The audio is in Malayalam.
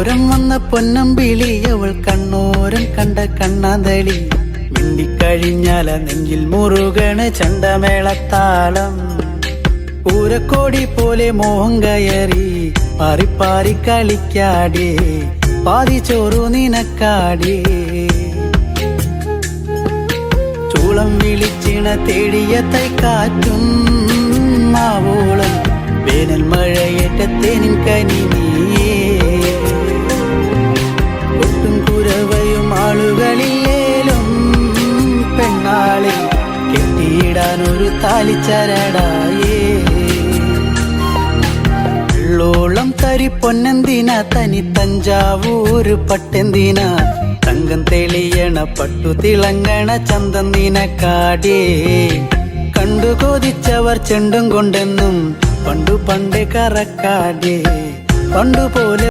കടലോരം വന്ന പൊന്നമ്പിളി അവൾ കണ്ണോരം കണ്ട കണ്ണാന്തളി. മിണ്ടിക്കഴിഞ്ഞാല നെഞ്ചിൽ മുറുകണ് ചണ്ടമേളത്താളം. ഊരക്കോടി പോലെ മോഹം കയറി പാറിപ്പാറി കളിക്കാടേ പാതി ചോറു നിനക്കാടേ. ചൂളം വിളിച്ചിണ തേടിയ കാറ്റും മാവോളം ഒരു താലിച്ചരടായേ. തരി പൊന്നെന്തിന തനി തഞ്ചാവൂര് പട്ടെന്തിന? തങ്കം തെളിയണ പട്ടു തിളങ്ങണ ചന്തം നിനക്കാടേ കണ്ടു കൊതിച്ചവർ ചെണ്ടും കൊണ്ടെന്നും പണ്ടു പണ്ട് കറക്കാടേ. പണ്ടുപോലെ